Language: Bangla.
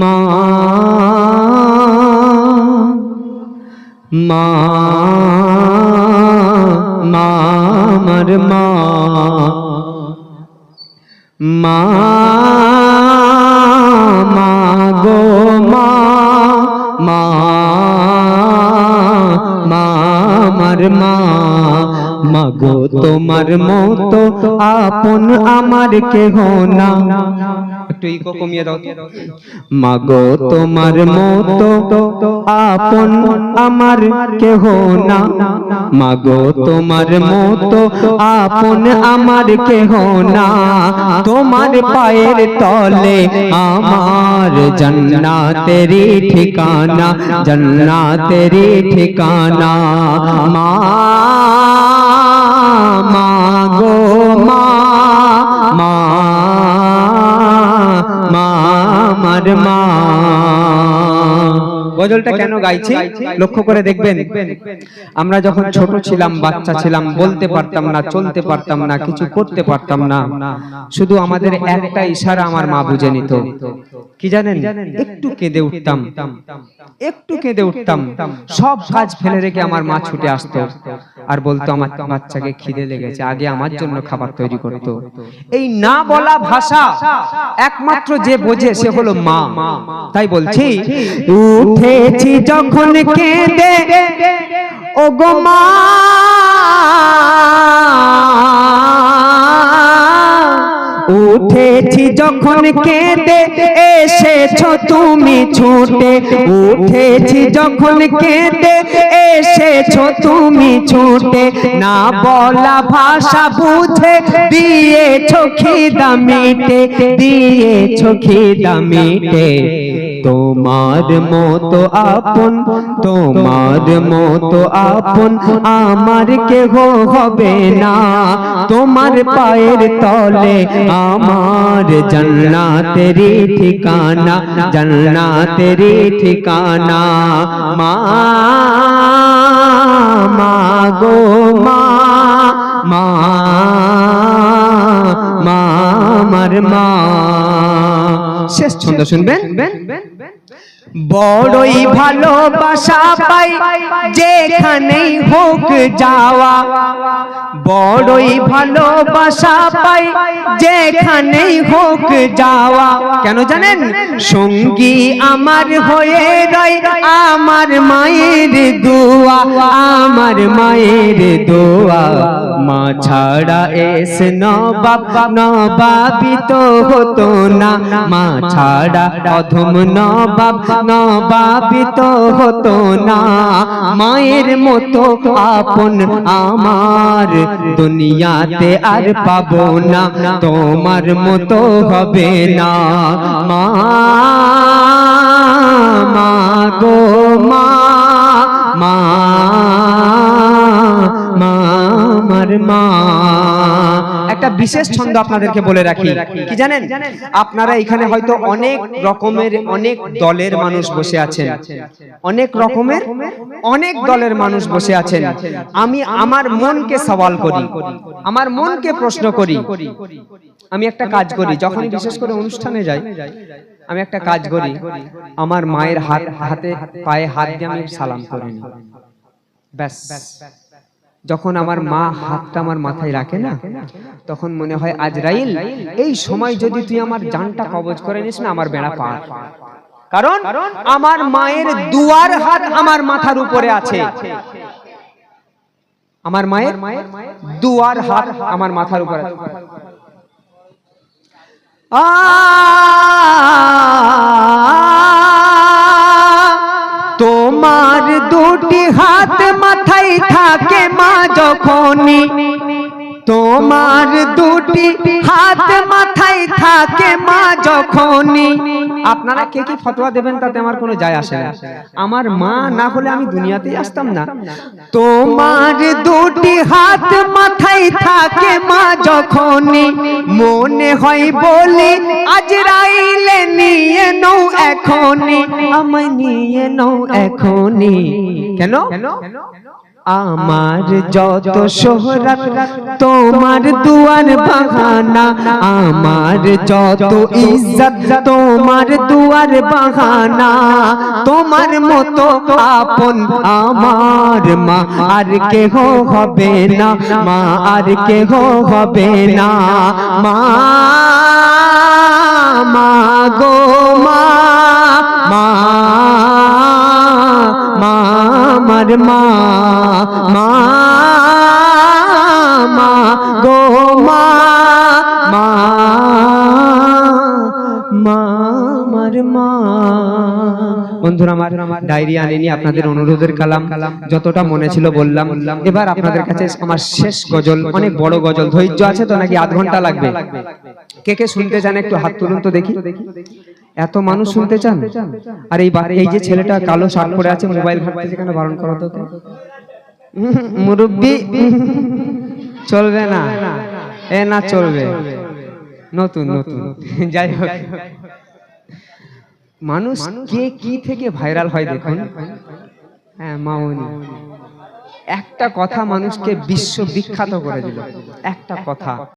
মা মা মা আমার মা মা মা গো মা মা মা আমার মা মাগো, তোমার মতো আপন আমার কেহ না। একটু ইকো কমিয়ে দাও মাগো, তোমার মতো আপন আমার কেহ না। মাগো, তোমার মতো আপন আমার কেহ না। তোমার পায়ের তলে আমার জন্নাতেরি ঠিকানা জন্নাতেরি ঠিকানা মা মা গো মা মা মা আমার মা গজলটা কেন গাইছি? লক্ষ্য করে দেখবেন। আমরা যখন ছোট ছিলাম বাচ্চা ছিলাম বলতে পারতাম না চলতে পারতাম না কিছু করতে পারতাম না। শুধু আমাদের একটা ইশারা আমার মা বুঝে নিত। কি জানেন? একটু কেঁদে উঠতাম। একটু কেঁদে উঠতাম। সব কাজ ফেলে রেখে আমার মা ছুটে আসতো আর বলতো আমার বাচ্চাকে খিদে লেগেছে আগে আমার জন্য খাবার তৈরি করতো। এই না বলা ভাষা একমাত্র যে বোঝে সে হলো মা। তাই বলছি? উঠেছি যখন কেঁদে ও গো মা। উঠেছি যখন কেঁদে, এসেছ তুমি ছুটে। উঠেছি যখন কেঁদে, এসেছ তুমি ছুটে। না বলা ভাষা বুঝে দিয়েছ খিদা মিটে, দিয়েছ খিদা মিটে। তোমার মতো আপন, তোমার মতো আপন আমার কেহ হবে না। তোমার পায়ের তলে আমার জন্নাতেরি ঠিকানা জন্নাতেরি ঠিকানা। মা মা গো, মা মা মা, আমার মা। শেষ ছন্দ শুনবেন? বড়ই ভালোবাসা পাই যেখানেই হোক যাওয়া। বড়ই ভালোবাসা পাই যেখানেই হোক যাওয়া। কেন জানেন? সঙ্গী আমার হয়ে রয় আমার মায়ের দোয়া আমার মায়ের দোয়া। মা ছাড়া এস নবাব নবাবি তো হতো না। মা ছাড়া অধম নবাব নবাবি তো হতো না। মায়ের মতো আপন আমার দুনিয়াতে আর পাবো না। তোমার মতো হবে না। মা মা একটা বিশেষ ছন্দ আপনাদেরকে বলে রাখি। কি জানেন? আপনারা এখানে হয়তো অনেক রকমের অনেক দলের মানুষ বসে আছেন। অনেক রকমের অনেক দলের মানুষ বসে আছেন। আমি আমার মনকে সওয়াল করি। আমার মনকে প্রশ্ন করি। আমি একটা কাজ করি। যখনই বিশেষ করে অনুষ্ঠানে যাই আমি একটা কাজ করি। আমার মায়ের হাত হাতে পায়ে হাত দিয়ে আমি সালাম করি। ব্যাস। যখন আমার মা হাতটা আমার মাথায় রাখে না, তখন মনে হয়, আজরাইল, এই সময় যদি তুই আমার জানটা কবজ করে নিস না, আমার বেড়া পার। কারণ আমার মায়ের দুয়ার হাত আমার মাথার উপরে আছে। আমার মায়ের দুয়ার হাত আমার মাথার উপরে আছে। তোমার যখনই তোমার দুটি হাত মাথায় থাকে মা যখনই। আপনারা কে কি ফতোয়া দেবেন তাতে আমার কোনো যায় আসে না। আমার মা না হলে আমি দুনিয়াতেই আসতাম না। তোমার দুটি হাত মাথায় থাকে মা যখনই। মনে হয় বলি, আজ রাইলে নিয়ে নৌ এখনই। আমায় নিয়ে নৌ এখনই। কেন কেন? আমার যত শোহরত তোমার দুয়ার বাহানা আমার যত ইজ্জত তোমার দুয়ার বাহানা তোমার মতো আপন আমার মা আর কেহ হবে না মা আর কেহ হবে না মা মা গো মা মা মা আমার মা মা গো মা আমার মা। বন্ধুরা, আমার ডায়রিয়া আনেনি, আপনাদের অনুরোধের কালাম, যতটা মনে ছিল বললাম। এবার আপনাদের কাছে আমার শেষ গজল, অনেক বড় গজল, ধৈর্য আছে তো নাকি আধ ঘণ্টা লাগবে? কে কে শুনতে চান একটু হাত তুলুন তো দেখি। এত মানুষ শুনতে চান? আর এই এই যে ছেলেটা কালো শার্ট পরে আছে, মোবাইল ঘাটতে সেখানে বারণ করো তো মুরব্বি? চলবে না। এ না, চলবে। নতুন নতুন। যাই হোক। মানুষ কে কি থেকে ভাইরাল হয় দেখুন। হ্যাঁ মামনি। একটা কথা মানুষকে বিশ্ব বিখ্যাত করে দিল। একটা কথা।